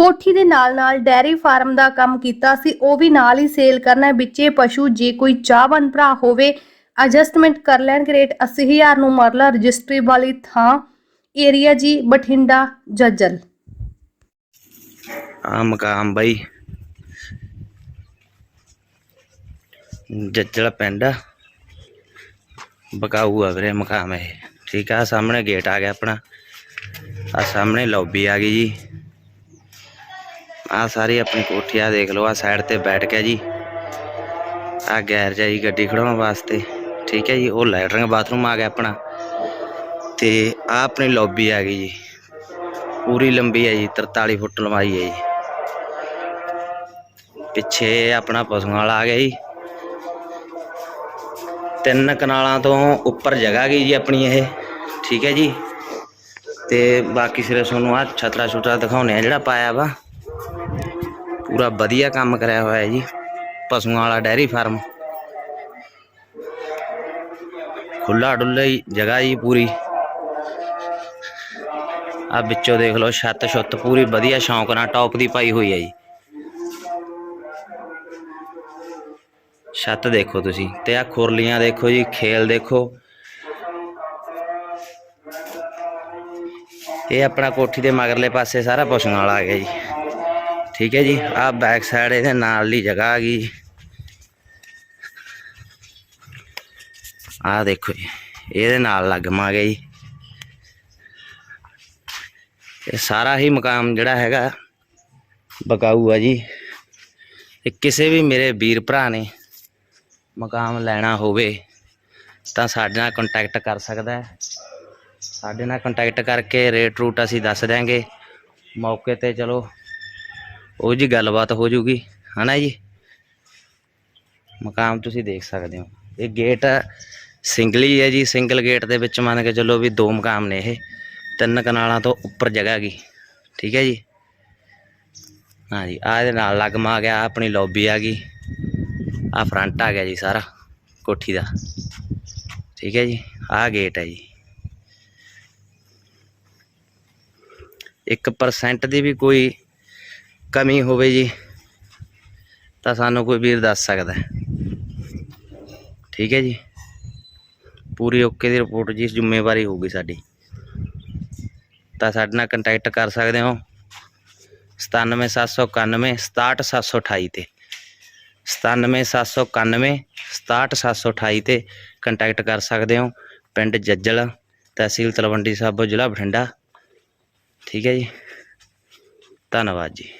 ਕੋਠੀ ਦੇ ਨਾਲ-ਨਾਲ ਡੈਰੀ ਫਾਰਮ ਦਾ ਕੰਮ ਕੀਤਾ ਸੀ, ਉਹ ਵੀ ਨਾਲ ਹੀ ਸੇਲ ਕਰਨਾ ਵਿੱਚੇ ਪਸ਼ੂ ਜੇ ਕੋਈ ਚਾਹਵਨ ਭਰਾ ਹੋਵੇ ਐਡਜਸਟਮੈਂਟ ਕਰ ਲੈਣਗੇ ਰੇਟ 80000 ਨੂੰ ਮਰਲਾ ਰਜਿਸਟਰੀ ਵਾਲੀ ਥਾਂ ਏਰੀਆ ਜੀ, ਬਠਿੰਡਾ, ਜੱਜਲ। ਆ ਮਕਾਮ ਬਾਈ। ਜੱਜਲ ਪਿੰਡ। ਆ। ਬਕਾਊ ਆ ਵੀਰੇ ਮਕਾਮ ਇਹ। ਠੀਕ ਆ ਸਾਹਮਣੇ ਗੇਟ ਆ ਗਿਆ ਆਪਣਾ। ਆ ਸਾਹਮਣੇ ਲੌਬੀ ਆ ਗਈ ਜੀ। ਆ ਸਾਰੀ ਆਪਣੀ ਕੋਠੀ ਆ ਦੇਖ ਲਓ, ਆ ਸਾਈਡ ਤੇ ਬੈਠ ਕੇ ਜੀ। ਆ ਗੈਰ ਆ ਜੀ ਗੱਡੀ ਖੜਾਉਣ ਵਾਸਤੇ। ਠੀਕ ਹੈ ਜੀ, ਉਹ ਲੈਟਰਿੰਗ ਬਾਥਰੂਮ ਆ ਗਿਆ ਆਪਣਾ। ਤੇ ਆ ਆਪਣੀ ਲੌਬੀ ਆ ਗਈ ਜੀ। ਪੂਰੀ ਲੰਬੀ ਹੈ ਜੀ 43 ਫੁੱਟ ਲੰਬਾਈ ਹੈ ਜੀ। ਪਿੱਛੇ ਆਪਣਾ ਪਸ਼ੂਆਂ ਵਾਲਾ ਆ ਗਿਆ ਜੀ। ਤਿੰਨ ਕਨਾਲਾਂ ਤੋਂ ਉੱਪਰ ਜਗ੍ਹਾ ਗਈ ਜੀ ਆਪਣੀ ਇਹ। ਠੀਕ ਹੈ ਜੀ। ਤੇ ਬਾਕੀ ਸਿਰੇ ਤੁਹਾਨੂੰ ਆ ਛਤਰਾ ਛੁਤਰਾ ਦਿਖਾਉਣੇ ਆ ਜਿਹੜਾ ਪਾਇਆ ਵਾ। ਪੂਰਾ ਵਧੀਆ ਕੰਮ ਕਰਿਆ ਹੋਇਆ ਹੈ ਜੀ ਪਸ਼ੂਆਂ ਵਾਲਾ ਡੈਰੀ ਫਾਰਮ ਖੁੱਲਾ ਡੁੱਲਾ ਹੀ ਜਗ੍ਹਾ ਜੀ ਪੂਰੀ ਆ ਵਿੱਚੋਂ ਦੇਖ ਲਓ ਛੱਤ ਛੁੱਤ ਪੂਰੀ ਵਧੀਆ ਸ਼ੌਂਕ ਨਾਲ ਟੌਪ ਦੀ ਪਾਈ ਹੋਈ ਹੈ ਜੀ ਛੱਤ ਦੇਖੋ ਤੁਸੀਂ ਤੇ ਆ ਖੁਰਲੀਆਂ ਦੇਖੋ ਜੀ ਖੇਲ ਦੇਖੋ ਇਹ ਆਪਣਾ ਕੋਠੀ ਦੇ ਮਗਰਲੇ ਪਾਸੇ ਸਾਰਾ ਪਸ਼ੂਆਂ ਵਾਲਾ ਆ ਗਿਆ ਜੀ ਠੀਕ ਹੈ ਜੀ ਆ ਬੈਕ ਸਾਈਡ ਇਹਦੇ ਨਾਲ ਦੀ ਜਗ੍ਹਾ ਆ ਗਈ ਆ ਦੇਖੋ ਜੀ, ਇਹਦੇ ਨਾਲ ਲੱਗਮਾ ਜੀ। ਇਹ ਸਾਰਾ ਹੀ ਮਕਾਮ ਜਿਹੜਾ ਹੈਗਾ, ਬਕਾਊ ਆ ਜੀ। ਤੇ ਕਿਸੇ ਵੀ ਮੇਰੇ ਵੀਰ ਭਰਾ ਨੇ ਮਕਾਮ ਲੈਣਾ ਹੋਵੇ, ਤਾਂ ਸਾਡੇ ਨਾਲ ਕੰਟੈਕਟ ਕਰ ਸਕਦਾ ਹੈ। ਸਾਡੇ ਨਾਲ ਕੰਟੈਕਟ ਕਰਕੇ ਰੇਟ ਰੂਟ ਅਸੀਂ ਦੱਸ ਦਿਆਂਗੇ। ਮੌਕੇ ਤੇ ਚਲੋ ਉਹ ਜੀ ਗੱਲਬਾਤ ਹੋ ਜੂਗੀ, ਹਨਾ ਜੀ? ਮਕਾਮ ਤੁਸੀਂ ਦੇਖ ਸਕਦੇ ਹੋ। ਇਹ ਗੇਟ ਸਿੰਗਲ ਹੀ ਹੈ ਜੀ, ਸਿੰਗਲ ਗੇਟ ਦੇ ਵਿੱਚ ਮੰਨ ਕੇ ਚੱਲੋ ਵੀ ਦੋ ਮਕਾਮ ਨੇ ਇਹ। ਤਿੰਨ ਕਨਾਲਾਂ ਤੋਂ ਉੱਪਰ ਜਗ੍ਹਾ ਗਈ ਠੀਕ ਹੈ ਜੀ? ਹਾਂ ਜੀ ਆ ਇਹਦੇ ਨਾਲ ਲੱਗਮਾ ਆ ਗਿਆ, ਆਹ ਆਪਣੀ ਲੌਬੀ ਆ ਗਈ। ਆ ਫਰੰਟ ਆ ਗਿਆ ਜੀ ਸਾਰਾ, ਕੋਠੀ ਦਾ। ਠੀਕ ਹੈ ਜੀ, ਆਹ ਗੇਟ ਹੈ ਜੀ। 1% ਦੀ ਵੀ ਕੋਈ ਕਮੀ ਹੋਵੇ ਜੀ, ਤਾਂ ਸਾਨੂੰ ਕੋਈ ਵੀਰ ਦੱਸ ਸਕਦਾ ਠੀਕ ਹੈ ਜੀ। ਪੂਰੀ ਓਕੇ ਦੀ ਰਿਪੋਰਟ ਜੀ, ਜ਼ਿੰਮੇਵਾਰੀ ਹੋਊਗੀ ਸਾਡੀ। ਤਾਂ ਸਾਡੇ ਨਾਲ ਕੰਟੈਕਟ ਕਰ ਸਕਦੇ ਹੋ। 97791 67728 ਤੇ। 97791 67728 ਤੇ ਕੰਟੈਕਟ ਕਰ ਸਕਦੇ ਹੋ। ਪਿੰਡ ਜੱਜਲ, ਤਹਿਸੀਲ ਤਲਵੰਡੀ ਸਾਬੋ, ਜ਼ਿਲ੍ਹਾ ਬਠਿੰਡਾ। ਠੀਕ ਹੈ ਜੀ। ਧੰਨਵਾਦ ਜੀ।